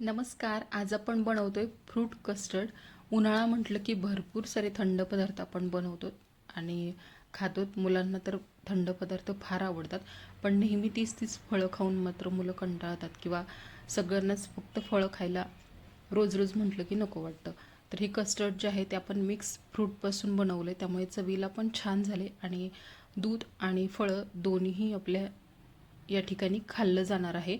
नमस्कार आज आपण बनवतोय फ्रूट कस्टर्ड. उन्हाळा म्हटलं की भरपूर सारे थंड पदार्थ आपण बनवतो आणि खातो मुलांना तर थंड पदार्थ फार आवडतात पण नेहमी तीच तीच फळं खाऊन मात्र मुलं कंटाळतात किंवा सगळ्यांनाच फक्त फळं खायला रोज रोज म्हटलं की नको वाटतं. तर हे कस्टर्ड जे आहे ते आपण मिक्स फ्रूटपासून बनवलं आहे त्यामुळे चवीला पण छान झाले आणि दूध आणि फळं दोन्हीही आपल्या या ठिकाणी खाल्लं जाणार आहे.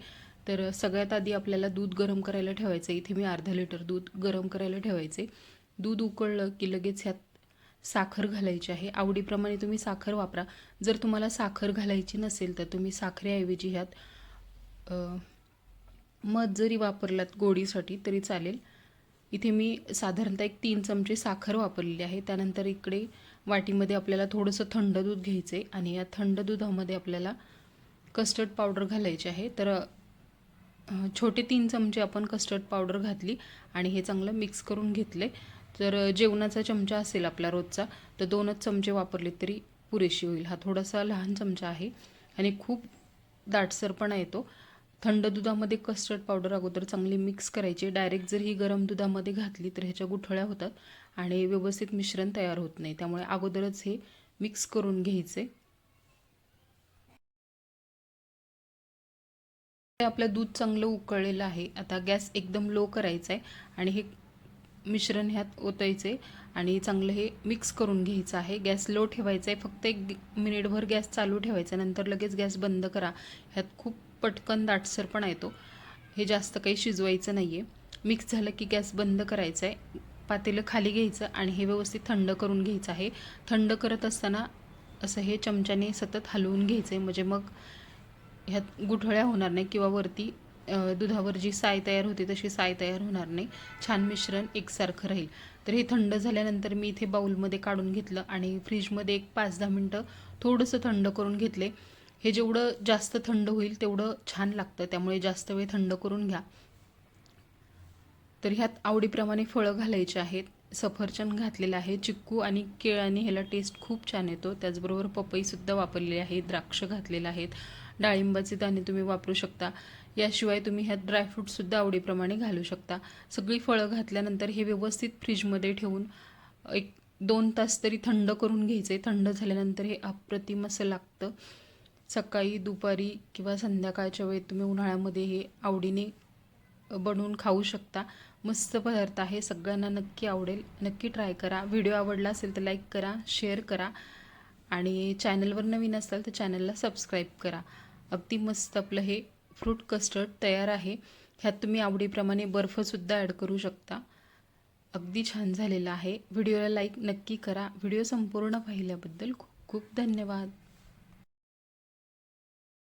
तर सगळ्यात आधी आपल्याला दूध गरम करायला ठेवायचं. आहे इथे मी अर्धा लिटर दूध गरम करायला ठेवायचे. दूध उकळलं की लगेच ह्यात साखर घालायची आहे. आवडीप्रमाणे तुम्ही साखर वापरा. जर तुम्हाला साखर घालायची नसेल तर तुम्ही साखरेऐवजी ह्यात मध जरी वापरलात गोडीसाठी तरी चालेल. इथे मी साधारणतः एक तीन चमचे साखर वापरलेली आहे. त्यानंतर इकडे वाटीमध्ये आपल्याला थोडंसं थंड दूध घ्यायचं आहे आणि या थंड दुधामध्ये आपल्याला कस्टर्ड पावडर घालायची आहे. तर छोटे तीन चमचे आपण कस्टर्ड पावडर घातली आणि हे चांगलं मिक्स करून घेतले. तर जेवणाचा चमचा असेल आपला रोजचा तर दोनच चमचे वापरले तरी पुरेशी होईल. हा थोडासा लहान चमचा आहे आणि खूप दाटसरपणा येतो थंड दुधामध्ये कस्टर्ड पावडर अगोदर चांगली मिक्स करायची. डायरेक्ट जर ही गरम दुधामध्ये घातली तर ह्याच्या गुठळ्या होतात आणि व्यवस्थित मिश्रण तयार होत नाही. त्यामुळे अगोदरच हे मिक्स करून घ्यायचे. हे आपलं दूध चांगलं उकळलेलं आहे. आता गॅस एकदम लो करायचा आहे आणि हे मिश्रण ह्यात ओतायचं आहे आणि चांगलं हे मिक्स करून घ्यायचं आहे. गॅस लो ठेवायचा आहे फक्त एक मिनिटभर गॅस चालू ठेवायचा नंतर लगेच गॅस बंद करा. ह्यात खूप पटकन दाटसरपणा येतो. हे जास्त काही शिजवायचं नाही आहे मिक्स झालं की गॅस बंद करायचा आहे पातेलं खाली घ्यायचं आणि हे व्यवस्थित थंड करून घ्यायचं आहे. थंड करत असताना असं हे चमच्याने सतत हलवून घ्यायचं आहे म्हणजे मग ह्यात गुठळ्या होणार नाही किंवा वरती दुधावर जी साय तयार होते तशी साय तयार होणार नाही. छान मिश्रण एकसारखं राहील. तर हे थंड झाल्यानंतर मी इथे बाऊलमध्ये काढून घेतलं आणि फ्रीजमध्ये एक पाच दहा मिनटं थोडंसं थंड करून घेतले. हे जेवढं जास्त थंड होईल तेवढं छान लागतं. त्यामुळे जास्त वेळ थंड करून घ्या. तर ह्यात आवडीप्रमाणे फळं घालायची आहेत. सफरचंद घातलेलं आहे चिक्कू आणि केळ आणि ह्याला टेस्ट खूप छान येतो. त्याचबरोबर पपईसुद्धा वापरलेली आहे द्राक्ष घातलेले आहेत. डाळिंबाचे दाणे तुम्ही वापरू शकता. याशिवाय तुम्ही ह्यात ड्रायफ्रूटसुद्धा आवडीप्रमाणे घालू शकता. सगळी फळं घातल्यानंतर हे व्यवस्थित फ्रीजमध्ये ठेवून एक दोन तास तरी थंड करून घ्यायचे थंड झाल्यानंतर हे अप्रतिम असं लागतं. सकाळी दुपारी किंवा संध्याकाळच्या वेळेत तुम्ही उन्हाळ्यामध्ये हे आवडीने बनवून खाऊ शकता. मस्त पदार्थ आहे. सगळ्यांना नक्की आवडेल. नक्की ट्राय करा. व्हिडिओ आवडला असेल तर लाईक करा शेअर करा. आणि चॅनलवर नवीन असाल तर चॅनलला सबस्क्राईब करा. अगदी मस्त आपलं हे फ्रूट कस्टर्ड तयार आहे. ह्यात तुम्ही आवडीप्रमाणे बर्फसुद्धा ॲड करू शकता. अगदी छान झालेलं आहे. व्हिडिओला लाईक नक्की करा. व्हिडिओ संपूर्ण पाहिल्याबद्दल खूप खूप धन्यवाद.